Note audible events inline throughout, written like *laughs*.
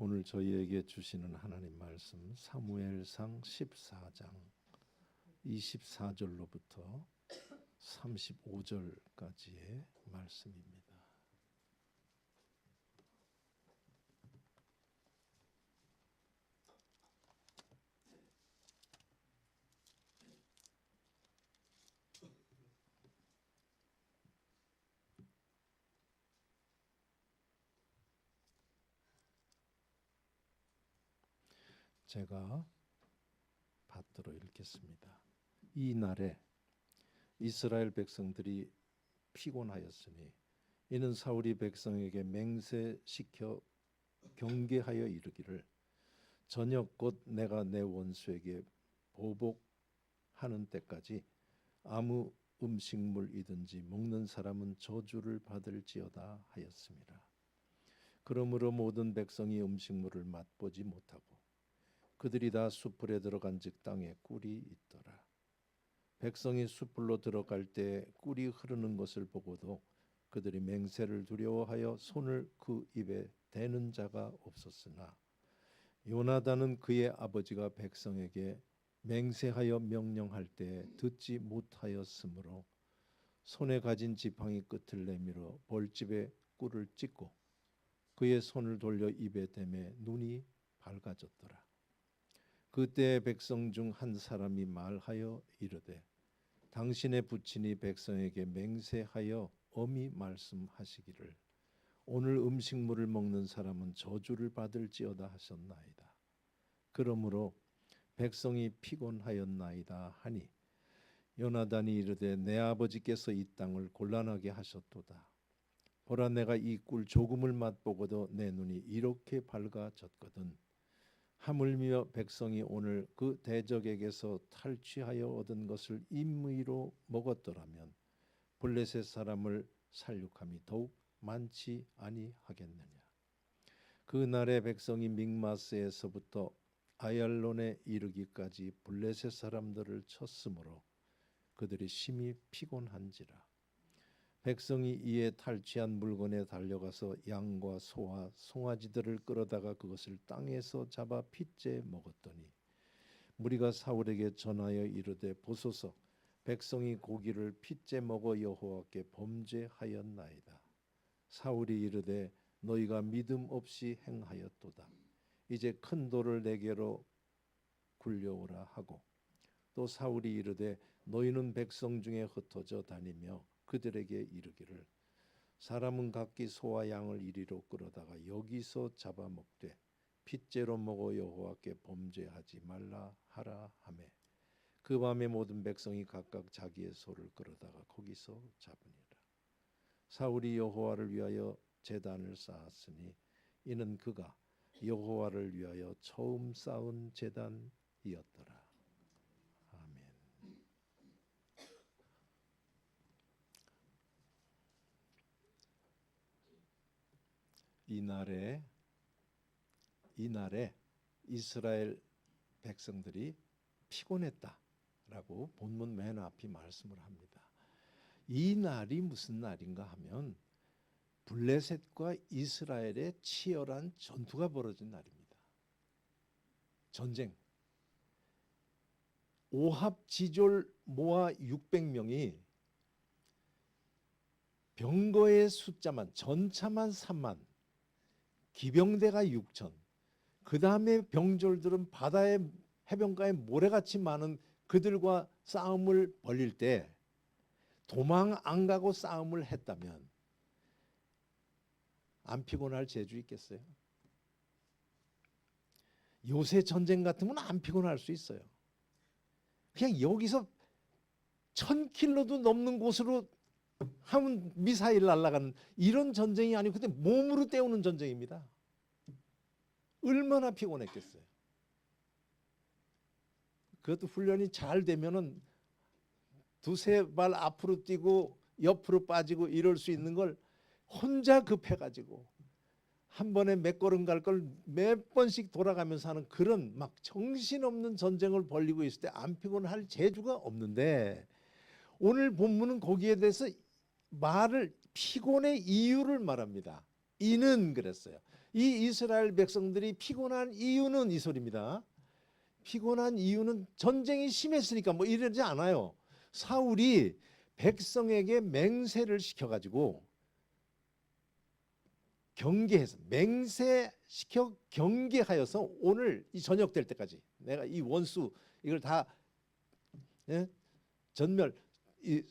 오늘 저희에게 주시는 하나님 말씀 사무엘상 14장 24절로부터 35절까지의 말씀입니다. 제가 받들어 읽겠습니다. 이 날에 이스라엘 백성들이 피곤하였으니 이는 사울이 백성에게 맹세시켜 경계하여 이르기를 저녁 곧 내가 내 원수에게 보복하는 때까지 아무 음식물이든지 먹는 사람은 저주를 받을지어다 하였습니다. 그러므로 모든 백성이 음식물을 맛보지 못하고 그들이 다 숲풀에 들어간 즉 땅에 꿀이 있더라. 백성이 숲풀로 들어갈 때 꿀이 흐르는 것을 보고도 그들이 맹세를 두려워하여 손을 그 입에 대는 자가 없었으나 요나단은 그의 아버지가 백성에게 맹세하여 명령할 때 듣지 못하였으므로 손에 가진 지팡이 끝을 내밀어 벌집에 꿀을 찢고 그의 손을 돌려 입에 대매 눈이 밝아졌더라. 그때 백성 중 한 사람이 말하여 이르되 당신의 부친이 백성에게 맹세하여 엄히 말씀하시기를 오늘 음식물을 먹는 사람은 저주를 받을지어다 하셨나이다. 그러므로 백성이 피곤하였나이다 하니 요나단이 이르되 내 아버지께서 이 땅을 곤란하게 하셨도다. 보라 내가 이 꿀 조금을 맛보고도 내 눈이 이렇게 밝아졌거든. 하물며 백성이 오늘 그 대적에게서 탈취하여 얻은 것을 임의로 먹었더라면 블레셋 사람을 살육함이 더욱 많지 아니하겠느냐? 그 날에 백성이 믹마스에서부터 아얄론에 이르기까지 블레셋 사람들을 쳤으므로 그들이 심히 피곤한지라 백성이 이에 탈취한 물건에 달려가서 양과 소와 송아지들을 끌어다가 그것을 땅에서 잡아 핏째 먹었더니 무리가 사울에게 전하여 이르되 보소서 백성이 고기를 핏째 먹어 여호와께 범죄하였나이다. 사울이 이르되 너희가 믿음 없이 행하였도다. 이제 큰 돌을 내게로 굴려오라 하고 또 사울이 이르되 너희는 백성 중에 흩어져 다니며 그들에게 이르기를 사람은 각기 소와 양을 이리로 끌어다가 여기서 잡아먹되 핏째로 먹어 여호와께 범죄하지 말라 하라 하매. 그 밤에 모든 백성이 각각 자기의 소를 끌어다가 거기서 잡으니라. 사울이 여호와를 위하여 제단을 쌓았으니 이는 그가 여호와를 위하여 처음 쌓은 제단이었더라 이날에 이날에 이스라엘 백성들이 피곤했다라고 본문 맨 앞이 말씀을 합니다. 이 날이 무슨 날인가 하면 블레셋과 이스라엘의 치열한 전투가 벌어진 날입니다. 전쟁. 오합 지졸 모아 600명이 병거의 숫자만 전차만 3만 기병대가 6천 그 다음에 병졸들은 바다의 해변가에 모래같이 많은 그들과 싸움을 벌릴 때 도망 안 가고 싸움을 했다면 안 피곤할 재주 있겠어요? 요새 전쟁 같으면 안 피곤할 수 있어요. 그냥 여기서 천 킬로도 넘는 곳으로 하면 미사일 날아가는 이런 전쟁이 아니고 그때 몸으로 때우는 전쟁입니다. 얼마나 피곤했겠어요. 그것도 훈련이 잘 되면은 두세 발 앞으로 뛰고 옆으로 빠지고 이럴 수 있는 걸 혼자 급해 가지고 한 번에 몇 걸음 갈 걸 몇 번씩 돌아가면서 하는 그런 막 정신없는 전쟁을 벌리고 있을 때 안 피곤할 재주가 없는데 오늘 본문은 거기에 대해서 말을 피곤의 이유를 말합니다. 이는 그랬어요. 이 이스라엘 백성들이 피곤한 이유는 이 소리입니다. 피곤한 이유는 전쟁이 심했으니까 뭐 이러지 않아요. 사울이 백성에게 맹세를 시켜가지고 경계해서 맹세시켜 경계하여서 오늘 이 저녁 될 때까지 내가 이 원수 이걸 다 예? 전멸 이,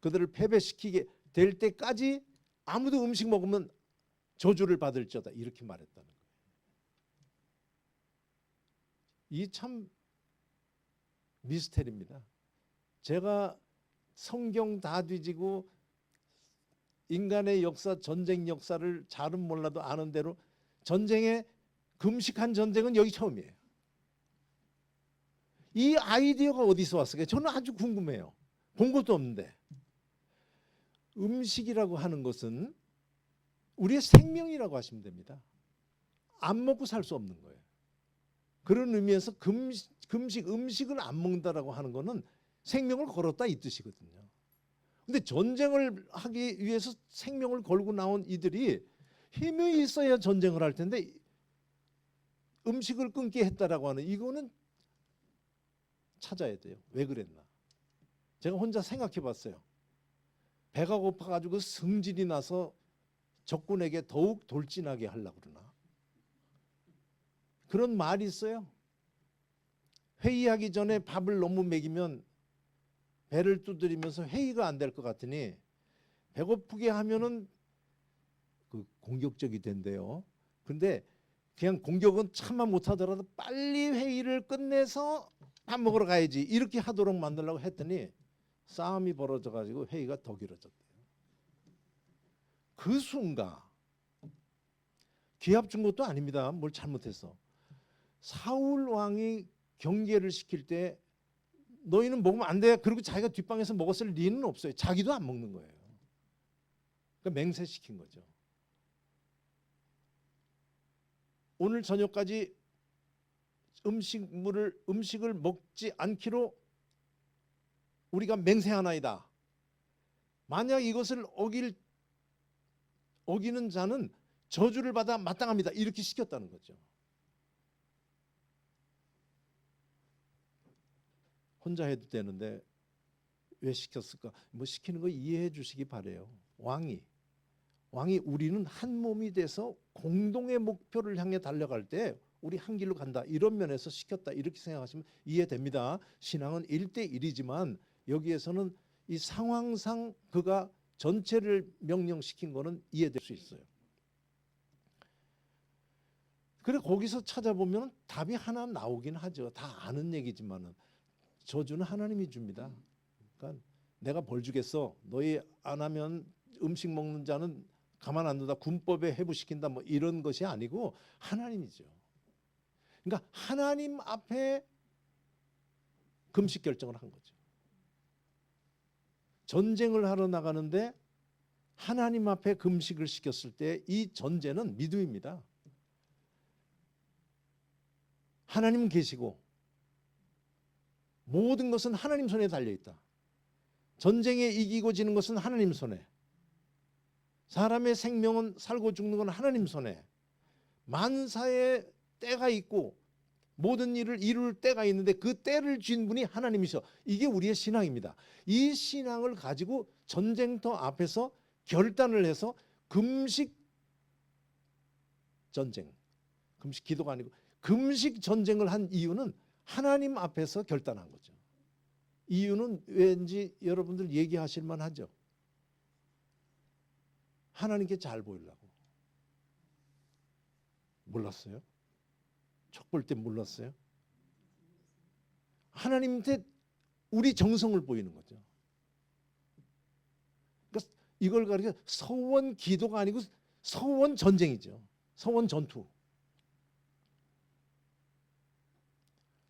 그들을 패배시키게 될 때까지 아무도 음식 먹으면 저주를 받을지어다 이렇게 말했다는 거예요. 이 참 미스테리입니다. 제가 성경 다 뒤지고 인간의 역사, 전쟁 역사를 잘은 몰라도 아는 대로 전쟁에 금식한 전쟁은 여기 처음이에요. 이 아이디어가 어디서 왔을까요? 저는 아주 궁금해요. 본 것도 없는데. 음식이라고 하는 것은 우리의 생명이라고 하시면 됩니다. 안 먹고 살 수 없는 거예요. 그런 의미에서 금식, 금식 음식을 안 먹는다라고 하는 거는 생명을 걸었다 이 뜻이거든요. 근데 전쟁을 하기 위해서 생명을 걸고 나온 이들이 힘이 있어야 전쟁을 할 텐데 음식을 끊게 했다라고 하는 이거는 찾아야 돼요. 왜 그랬나? 제가 혼자 생각해 봤어요. 배가 고파 가지고 성질이 나서 적군에게 더욱 돌진하게 하려고 그러나? 그런 말이 있어요. 회의하기 전에 밥을 너무 먹이면 배를 두드리면서 회의가 안 될 것 같으니 배고프게 하면은 그 공격적이 된대요. 근데 그냥 공격은 참아 못하더라도 빨리 회의를 끝내서 밥 먹으러 가야지 이렇게 하도록 만들려고 했더니 싸움이 벌어져 가지고 회의가 더 길어졌대요. 그 순간 기합 준 것도 아닙니다. 뭘 잘못했어. 사울 왕이 경계를 시킬 때 너희는 먹으면 안 돼. 그리고 자기가 뒷방에서 먹었을 리는 없어요. 자기도 안 먹는 거예요. 그러니까 맹세시킨 거죠. 오늘 저녁까지 음식물을 음식을 먹지 않기로 우리가 맹세하나이다. 만약 이것을 어길 어기는 자는 저주를 받아 마땅합니다. 이렇게 시켰다는 거죠. 혼자 해도 되는데 왜 시켰을까? 뭐 시키는 거 이해해 주시기 바래요. 왕이 왕이 우리는 한 몸이 돼서 공동의 목표를 향해 달려갈 때 우리 한 길로 간다. 이런 면에서 시켰다. 이렇게 생각하시면 이해됩니다. 신앙은 일대일이지만 여기에서는 이 상황상 그가 전체를 명령시킨 거는 이해될 수 있어요. 그래 거기서 찾아보면 답이 하나 나오긴 하죠. 다 아는 얘기지만은 저주는 하나님이 줍니다. 그러니까 내가 벌 주겠어. 너희 안 하면 음식 먹는 자는 가만 안 둔다. 군법에 해부시킨다. 뭐 이런 것이 아니고 하나님이죠. 그러니까 하나님 앞에 금식 결정을 한 거죠. 전쟁을 하러 나가는데 하나님 앞에 금식을 시켰을 때 이 전제는 믿음입니다. 하나님은 계시고 모든 것은 하나님 손에 달려 있다. 전쟁에 이기고 지는 것은 하나님 손에. 사람의 생명은 살고 죽는 건 하나님 손에. 만사의 때가 있고 모든 일을 이룰 때가 있는데 그 때를 쥔 분이 하나님이셔. 이게 우리의 신앙입니다. 이 신앙을 가지고 전쟁터 앞에서 결단을 해서 금식 전쟁. 금식 기도가 아니고 금식 전쟁을 한 이유는 하나님 앞에서 결단한 거죠. 이유는 왠지 여러분들 얘기하실 만하죠. 하나님께 잘 보이려고. 몰랐어요? 촉볼 때 몰랐어요? 하나님한테 우리 정성을 보이는 거죠. 그러니까 이걸 가리켜 서원 기도가 아니고 서원 전쟁이죠. 서원 전투.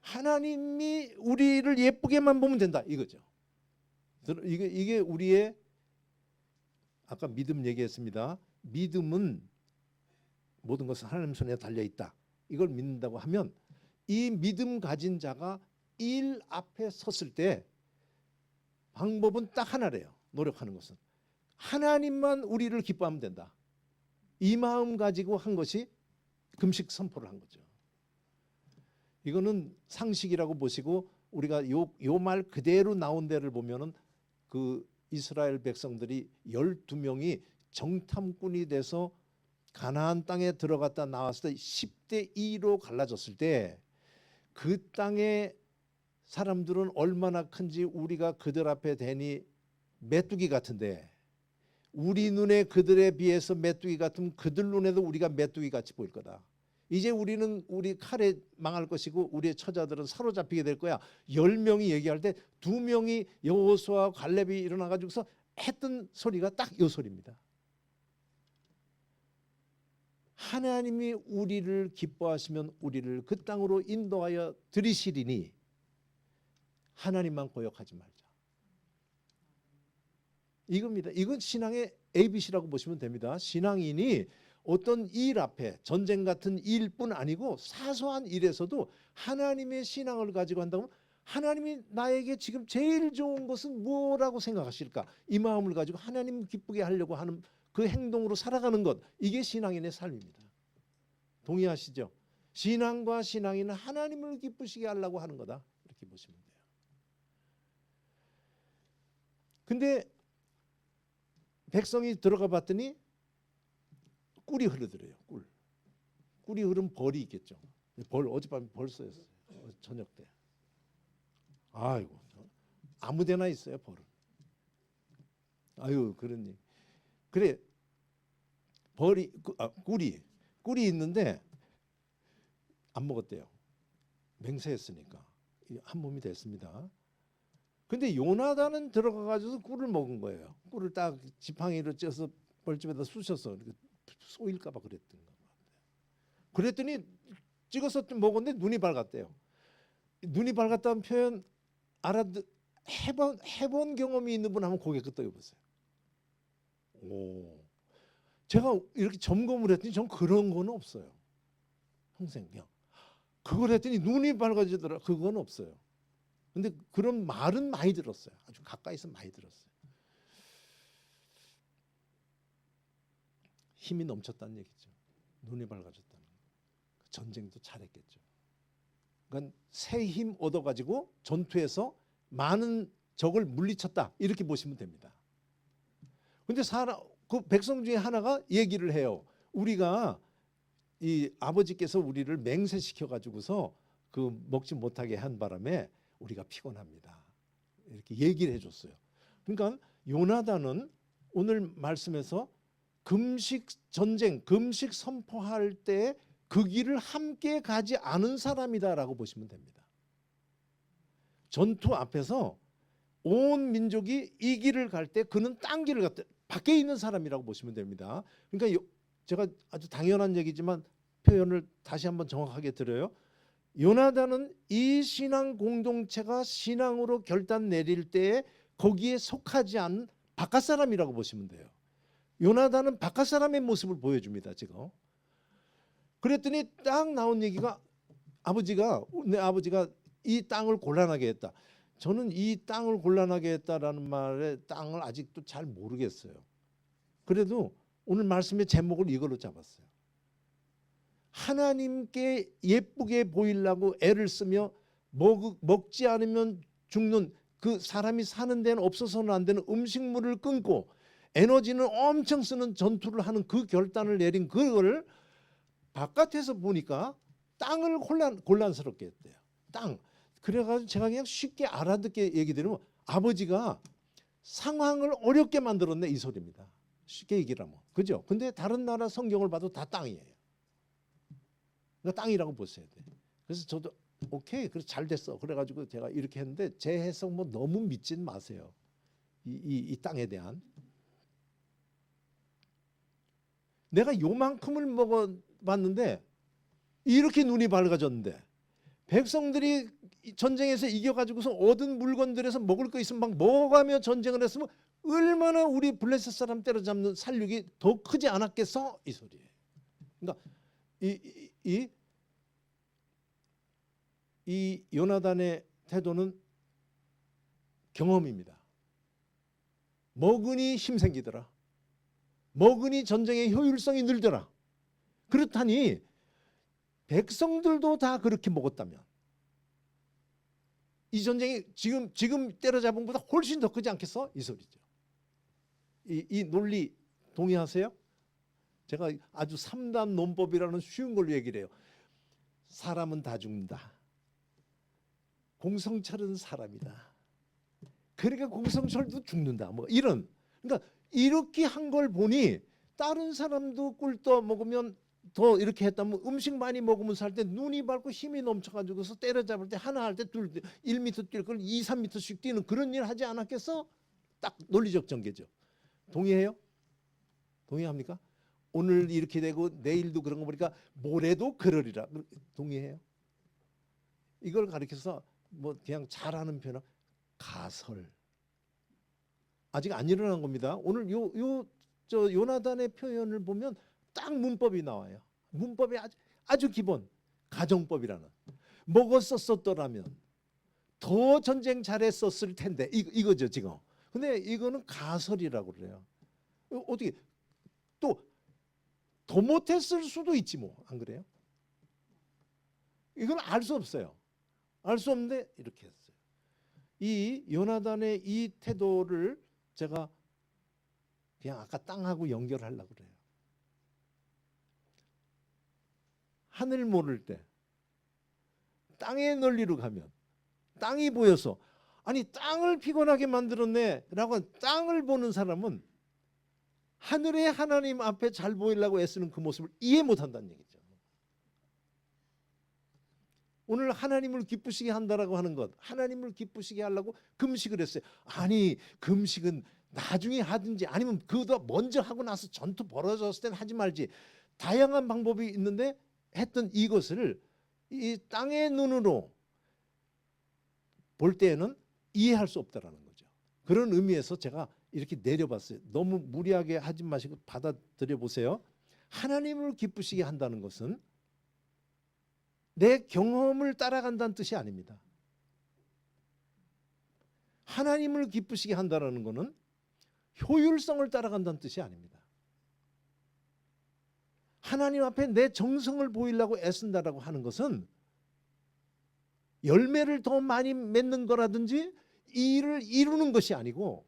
하나님이 우리를 예쁘게만 보면 된다 이거죠. 이게 이게 우리의 아까 믿음 얘기했습니다. 믿음은 모든 것은 하나님 손에 달려 있다. 이걸 믿는다고 하면 이 믿음 가진 자가 일 앞에 섰을 때 방법은 딱 하나래요. 노력하는 것은 하나님만 우리를 기뻐하면 된다. 이 마음 가지고 한 것이 금식 선포를 한 거죠. 이거는 상식이라고 보시고 우리가 요 요 말 그대로 나온 데를 보면은 그 이스라엘 백성들이 12명이 정탐꾼이 돼서 가나안 땅에 들어갔다 나왔을 때 10대 2로 갈라졌을 때 그 땅의 사람들은 얼마나 큰지 우리가 그들 앞에 대니 메뚜기 같은데 우리 눈에 그들에 비해서 메뚜기 같으면 그들 눈에도 우리가 메뚜기 같이 보일 거다. 이제 우리는 우리 칼에 망할 것이고 우리의 처자들은 사로잡히게 될 거야. 열 명이 얘기할 때 두 명이 여호수아 갈렙이 일어나 가지고서 했던 소리가 딱 요 소리입니다. 하나님이 우리를 기뻐하시면 우리를 그 땅으로 인도하여 들이시리니 하나님만 고역하지 말자. 이겁니다. 이건 신앙의 ABC라고 보시면 됩니다. 신앙인이 어떤 일 앞에 전쟁 같은 일뿐 아니고 사소한 일에서도 하나님의 신앙을 가지고 한다면 하나님이 나에게 지금 제일 좋은 것은 뭐라고 생각하실까? 이 마음을 가지고 하나님 기쁘게 하려고 하는 그 행동으로 살아가는 것 이게 신앙인의 삶입니다. 동의하시죠? 신앙과 신앙인은 하나님을 기쁘시게 하려고 하는 거다. 이렇게 보시면 돼요. 근데 백성이 들어가 봤더니 꿀이 흐르더래요. 꿀. 꿀이 흐른 벌이 있겠죠. 벌 어젯밤에 벌 쏘였어요. 저녁 때. 아이고 아무데나 있어요 벌은. 아유 그러니 그래 벌이 꾸- 아, 꿀이 꿀이 있는데 안 먹었대요. 맹세했으니까 이한 몸이 됐습니다. 근데 요나단은 들어가 가지고 꿀을 먹은 거예요. 꿀을 딱 지팡이로 쪄서 벌집에다 쑤셔서 쏘일까 봐 그랬던 거 같아요. 그랬더니 찍어서 좀 먹었는데 눈이 밝았대요. 눈이 밝았다는 표현 알아듣 해본 해본 경험이 있는 분 한번 고개 끄덕여 보세요. 오, 제가 이렇게 점검을 했더니 전 그런 건 없어요. 평생 그냥 그걸 했더니 눈이 밝아지더라. 그건 없어요. 근데 그런 말은 많이 들었어요. 아주 가까이서 많이 들었어요. 힘이 넘쳤다는 얘기죠. 눈이 밝아졌다는 거. 전쟁도 잘했겠죠. 그러니까 새 힘 얻어가지고 전투에서 많은 적을 물리쳤다 이렇게 보시면 됩니다. 근데 사람 그 백성 중에 하나가 얘기를 해요. 우리가 이 아버지께서 우리를 맹세시켜 가지고서 그 먹지 못하게 한 바람에 우리가 피곤합니다. 이렇게 얘기를 해줬어요. 그러니까 요나단은 오늘 말씀에서 금식 전쟁, 금식 선포할 때 그 길을 함께 가지 않은 사람이다라고 보시면 됩니다. 전투 앞에서 온 민족이 이 길을 갈 때 그는 딴 길을 갔다 밖에 있는 사람이라고 보시면 됩니다. 그러니까 요- 제가 아주 당연한 얘기지만 표현을 다시 한번 정확하게 드려요. 요나단은 이 신앙 공동체가 신앙으로 결단 내릴 때 거기에 속하지 않은 바깥 사람이라고 보시면 돼요. 요나단은 바깥 사람의 모습을 보여줍니다. 지금. 그랬더니 딱 나온 얘기가 아버지가 내 아버지가 이 땅을 곤란하게 했다. 저는 이 땅을 곤란하게 했다라는 말에 땅을 아직도 잘 모르겠어요. 그래도 오늘 말씀의 제목을 이걸로 잡았어요. 하나님께 예쁘게 보이려고 애를 쓰며 먹, 먹지 않으면 죽는 그 사람이 사는 데는 없어서는 안 되는 음식물을 끊고 에너지는 엄청 쓰는 전투를 하는 그 결단을 내린 그걸 바깥에서 보니까 땅을 곤란, 곤란스럽게 했대요. 땅. 그래가지고 제가 그냥 쉽게 알아듣게 얘기 드리면 아버지가 상황을 어렵게 만들었네 이 소리입니다. 쉽게 얘기를 하면. 그죠? 근데 다른 나라 성경을 봐도 다 땅이에요. 그러니까 땅이라고 보셔야 돼. 그래서 저도 오케이, 그래서 잘 됐어. 그래가지고 제가 이렇게 했는데 제 해석 뭐 너무 믿진 마세요. 이, 이, 이 땅에 대한. 내가 요만큼을 먹어봤는데 이렇게 눈이 밝아졌는데 백성들이 이 전쟁에서 이겨가지고서 얻은 물건들에서 먹을 거 있으면 막 먹어가며 전쟁을 했으면 얼마나 우리 블레셋 사람 때려잡는 살육이 더 크지 않았겠어 이 소리예요. 그러니까 이 이이 요나단의 태도는 경험입니다. 먹으니 힘 생기더라. 먹으니 전쟁의 효율성이 늘더라. 그렇다니 백성들도 다 그렇게 먹었다면 이 전쟁이 지금 지금 때려잡은 것보다 훨씬 더 크지 않겠어? 이 소리죠. 이, 이 논리 동의하세요? 제가 아주 삼단 논법이라는 쉬운 걸로 얘기를 해요. 사람은 다 죽는다. 공성철은 사람이다. 그러니까 공성철도 죽는다. 뭐 이런 그러니까 이렇게 한 걸 보니 다른 사람도 꿀떠 먹으면 더 이렇게 했다면 음식 많이 먹으면서 할 때 눈이 밝고 힘이 넘쳐가지고서 때려잡을 때 하나 할 때 둘, 1m 뛸걸 2, 3m씩 뛰는 그런 일 하지 않았겠어? 딱 논리적 전개죠. 동의해요? 동의합니까? 오늘 이렇게 되고 내일도 그런 거 보니까 모레도 그러리라. 동의해요? 이걸 가리켜서 뭐 그냥 잘하는 표현 가설. 아직 안 일어난 겁니다. 오늘 요 요 저 요나단의 표현을 보면 딱 문법이 나와요. 문법이 아주, 아주 기본 가정법이라는 먹었었더라면 더 전쟁 잘했었을 텐데 이, 이거죠 지금. 근데 이거는 가설이라고 그래요. 어, 어떻게 또 더 못했을 수도 있지 뭐 안 그래요? 이건 알 수 없어요. 알 수 없는데 이렇게 했어요. 이 요나단의 이 태도를 제가 그냥 아까 땅하고 연결하려고 그래요. 하늘 모를 때 땅의 논리로 가면 땅이 보여서 아니 땅을 피곤하게 만들었네라고 땅을 보는 사람은 하늘의 하나님 앞에 잘 보이려고 애쓰는 그 모습을 이해 못한다는 얘기죠. 오늘 하나님을 기쁘시게 한다라고 하는 것, 하나님을 기쁘시게 하려고 금식을 했어요. 아니 금식은 나중에 하든지 아니면 그보다 먼저 하고 나서 전투 벌어졌을 땐 하지 말지. 다양한 방법이 있는데 했던 이것을 이 땅의 눈으로 볼 때에는 이해할 수 없다라는 거죠. 그런 의미에서 제가 이렇게 내려봤어요. 너무 무리하게 하지 마시고 받아들여 보세요. 하나님을 기쁘시게 한다는 것은 내 경험을 따라간다는 뜻이 아닙니다. 하나님을 기쁘시게 한다라는 것은 효율성을 따라간다는 뜻이 아닙니다. 하나님 앞에 내 정성을 보이려고 애쓴다라고 하는 것은 열매를 더 많이 맺는 거라든지 이 일을 이루는 것이 아니고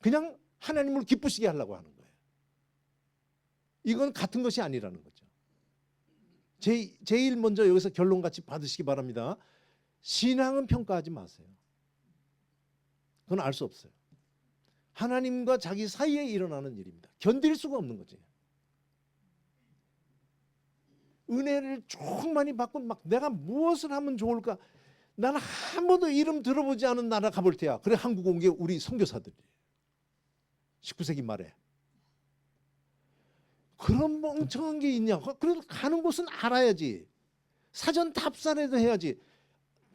그냥 하나님을 기쁘시게 하려고 하는 거예요. 이건 같은 것이 아니라는 거죠. 제, 제일 먼저 여기서 결론 같이 받으시기 바랍니다. 신앙은 평가하지 마세요. 그건 알 수 없어요. 하나님과 자기 사이에 일어나는 일입니다. 견딜 수가 없는 거지. 은혜를 충만히 받고 막 내가 무엇을 하면 좋을까? 나는 한 번도 이름 들어보지 않은 나라 가볼 테야. 그래 한국 온 게 우리 선교사들이 19세기 말에 그런 멍청한 게 있냐? 그래도 가는 곳은 알아야지. 사전 답사라도 해야지.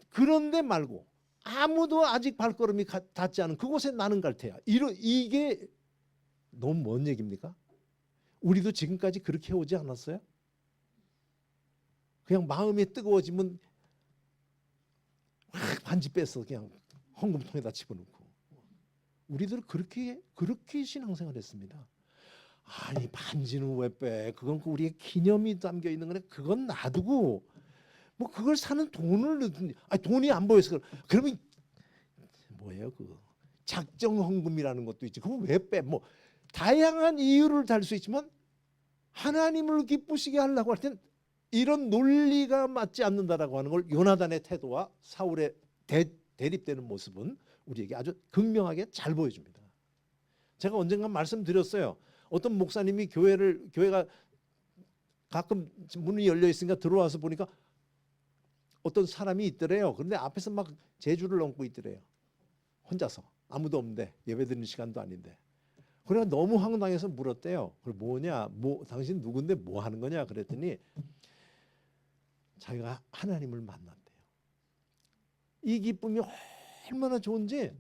그런데 말고 아무도 아직 발걸음이 가- 닿지 않은 그곳에 나는 갈 테야. 이러, 이게 너무 먼 얘기입니까? 우리도 지금까지 그렇게 오지 않았어요? 그냥 마음이 뜨거워지면 확 반지 뺐어 그냥 헌금통에다 집어넣고 우리들 그렇게 그렇게 신앙생활 했습니다. 아니 반지는 왜 빼? 그건 그 우리의 기념이 담겨 있는 거네. 그건 놔두고 뭐 그걸 사는 돈을 넣든 아니 돈이 안 보여서 그래. 그러면 뭐예요 그 작정 헌금이라는 것도 있지. 그거 왜 빼? 뭐 다양한 이유를 달 수 있지만 하나님을 기쁘시게 하려고 할 땐 이런 논리가 맞지 않는다라고 하는 걸 요나단의 태도와 사울의 대, 대립되는 모습은 우리에게 아주 극명하게 잘 보여줍니다. 제가 언젠가 말씀드렸어요. 어떤 목사님이 교회를 교회가 가끔 문이 열려 있으니까 들어와서 보니까 어떤 사람이 있더래요. 그런데 앞에서 막 제주를 얹고 있더래요. 혼자서 아무도 없는데 예배 드리는 시간도 아닌데. 그래가 너무 황당해서 물었대요. 그걸 뭐냐? 뭐 당신 누군데 뭐 하는 거냐? 그랬더니 자기가 하나님을 만났대요. 이 기쁨이 얼마나 좋은지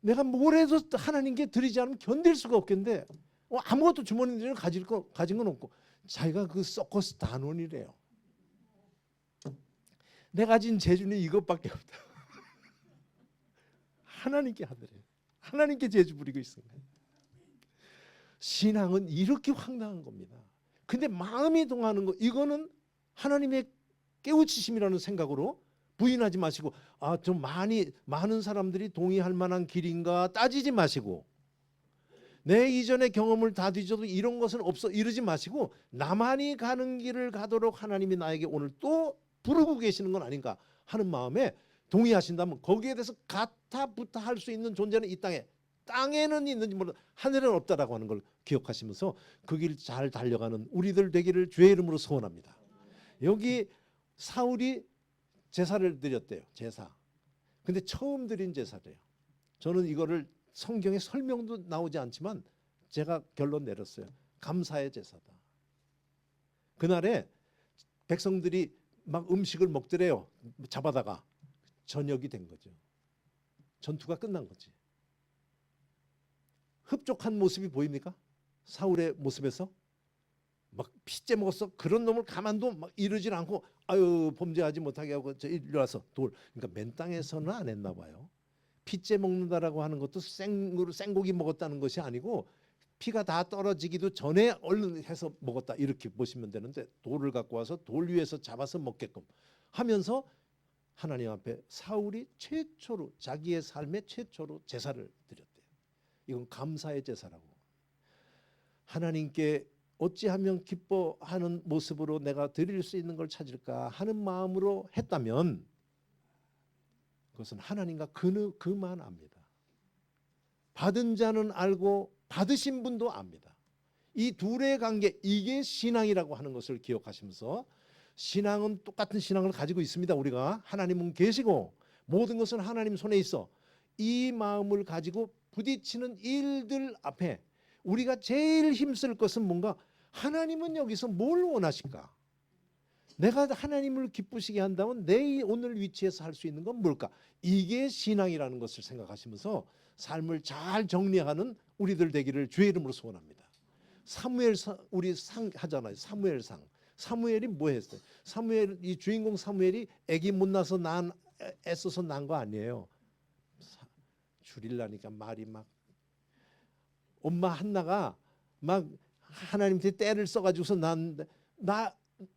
내가 뭘 해도 하나님께 드리지 않으면 견딜 수가 없겠는데 어, 아무것도 주머니에 가질 거 가진 건 없고 자기가 그 서커스 단원이래요. 내가 가진 재주는 이것밖에 없다. *laughs* 하나님께 하더래요. 하나님께 재주 부리고 있어요. 신앙은 이렇게 황당한 겁니다. 근데 마음이 동하는 거 이거는 하나님의 깨우치심이라는 생각으로 부인하지 마시고 아 좀 많이 많은 사람들이 동의할 만한 길인가 따지지 마시고 내 이전의 경험을 다 뒤져도 이런 것은 없어 이러지 마시고 나만이 가는 길을 가도록 하나님이 나에게 오늘 또 부르고 계시는 건 아닌가 하는 마음에 동의하신다면 거기에 대해서 가타부타 할 수 있는 존재는 이 땅에 땅에는 있는지 몰라 하늘에는 없다라고 하는 걸 기억하시면서 그 길 잘 달려가는 우리들 되기를 주의 이름으로 소원합니다. 여기 사울이 제사를 드렸대요. 제사. 근데 처음 드린 제사래요. 저는 이거를 성경에 설명도 나오지 않지만 제가 결론 내렸어요. 감사의 제사다. 그날에 백성들이 막 음식을 먹더래요. 잡아다가 저녁이 된 거죠. 전투가 끝난 거지. 흡족한 모습이 보입니까? 사울의 모습에서 막 피째 먹었어. 그런 놈을 가만둬 막 이러질 않고 아유 범죄하지 못하게 하고 저 일로 와서 돌. 그러니까 맨 땅에서는 안 했나 봐요. 피째 먹는다라고 하는 것도 생으로 생고기 먹었다는 것이 아니고 피가 다 떨어지기도 전에 얼른 해서 먹었다 이렇게 보시면 되는데 돌을 갖고 와서 돌 위에서 잡아서 먹게끔 하면서 하나님 앞에 사울이 최초로 자기의 삶의 최초로 제사를 드렸대요. 이건 감사의 제사라고. 하나님께 어찌하면 기뻐하는 모습으로 내가 드릴 수 있는 걸 찾을까 하는 마음으로 했다면 그것은 하나님과 그, 그만 압니다. 받은 자는 알고 받으신 분도 압니다. 이 둘의 관계 이게 신앙이라고 하는 것을 기억하시면서 신앙은 똑같은 신앙을 가지고 있습니다. 우리가 하나님은 계시고 모든 것은 하나님 손에 있어. 이 마음을 가지고 부딪히는 일들 앞에 우리가 제일 힘쓸 것은 뭔가 하나님은 여기서 뭘 원하실까? 내가 하나님을 기쁘시게 한다면 내 오늘 위치에서 할 수 있는 건 뭘까? 이게 신앙이라는 것을 생각하시면서 삶을 잘 정리하는 우리들 되기를 주의 이름으로 소원합니다. 사무엘 우리 상 하잖아요. 사무엘상. 사무엘이 뭐 했어요? 사무엘 이 주인공 사무엘이 아기 못 낳아서 난 애써서 난 거 아니에요. 줄일라니까 말이 막 엄마 한나가 막 하나님한테 때를 써가지고서 난 나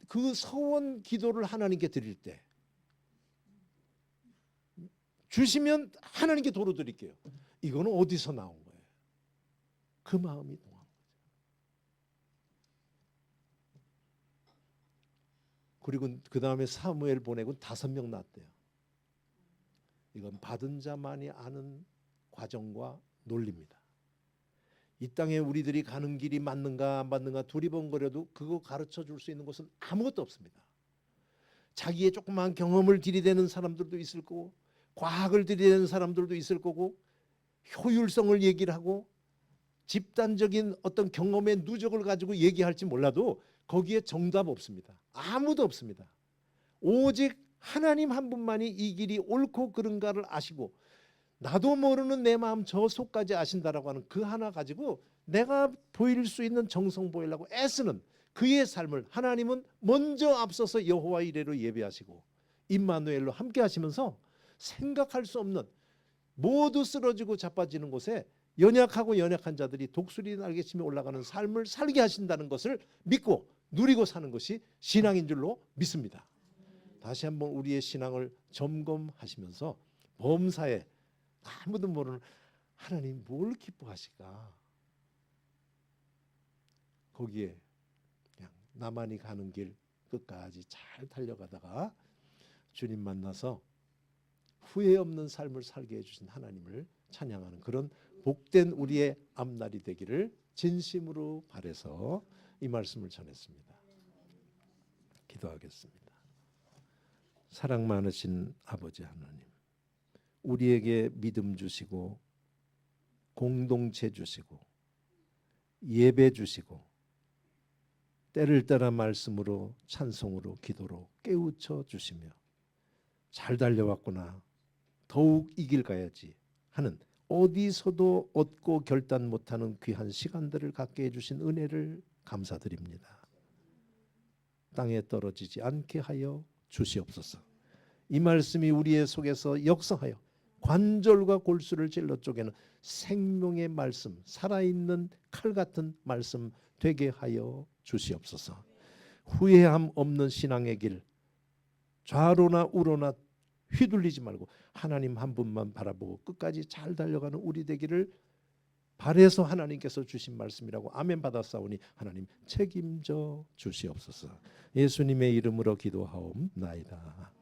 그 서원 기도를 하나님께 드릴 때 주시면 하나님께 도로 드릴게요. 이거는 어디서 나온 거예요? 그 마음이 동한 거죠. 그리고 그 다음에 사무엘 보내고 다섯 명 낳았대요. 이건 받은 자만이 아는 과정과 논리입니다. 이 땅에 우리들이 가는 길이 맞는가 안 맞는가 두리번거려도 그거 가르쳐 줄 수 있는 곳은 아무것도 없습니다. 자기의 조그마한 경험을 들이대는 사람들도 있을 거고 과학을 들이대는 사람들도 있을 거고 효율성을 얘기를 하고 집단적인 어떤 경험의 누적을 가지고 얘기할지 몰라도 거기에 정답 없습니다. 아무도 없습니다. 오직 하나님 한 분만이 이 길이 옳고 그른가를 아시고 나도 모르는 내 마음 저 속까지 아신다라고 하는 그 하나 가지고 내가 보일 수 있는 정성 보이려고 애쓰는 그의 삶을 하나님은 먼저 앞서서 여호와 이레로 예배하시고 임마누엘로 함께 하시면서 생각할 수 없는 모두 쓰러지고 자빠지는 곳에 연약하고 연약한 자들이 독수리 날개치며 올라가는 삶을 살게 하신다는 것을 믿고 누리고 사는 것이 신앙인 줄로 믿습니다. 다시 한번 우리의 신앙을 점검하시면서 범사에 아무도 모르는 하나님 뭘 기뻐하실까? 거기에 그냥 나만이 가는 길 끝까지 잘 달려가다가 주님 만나서 후회 없는 삶을 살게 해주신 하나님을 찬양하는 그런 복된 우리의 앞날이 되기를 진심으로 바래서 이 말씀을 전했습니다. 기도하겠습니다. 사랑 많으신 아버지 하나님, 우리에게 믿음 주시고 공동체 주시고 예배 주시고 때를 따라 말씀으로 찬송으로 기도로 깨우쳐 주시며 잘 달려왔구나 더욱 이길 가야지 하는 어디서도 얻고 결단 못하는 귀한 시간들을 갖게 해주신 은혜를 감사드립니다. 땅에 떨어지지 않게 하여 주시옵소서. 이 말씀이 우리의 속에서 역사하여 관절과 골수를 찔러 쪼개는 생명의 말씀, 살아있는 칼 같은 말씀 되게 하여 주시옵소서. 후회함 없는 신앙의 길 좌로나 우로나 휘둘리지 말고 하나님 한 분만 바라보고 끝까지 잘 달려가는 우리 되기를 바래서 하나님께서 주신 말씀이라고 아멘 받았사오니 하나님 책임져 주시옵소서. 예수님의 이름으로 기도하옵나이다.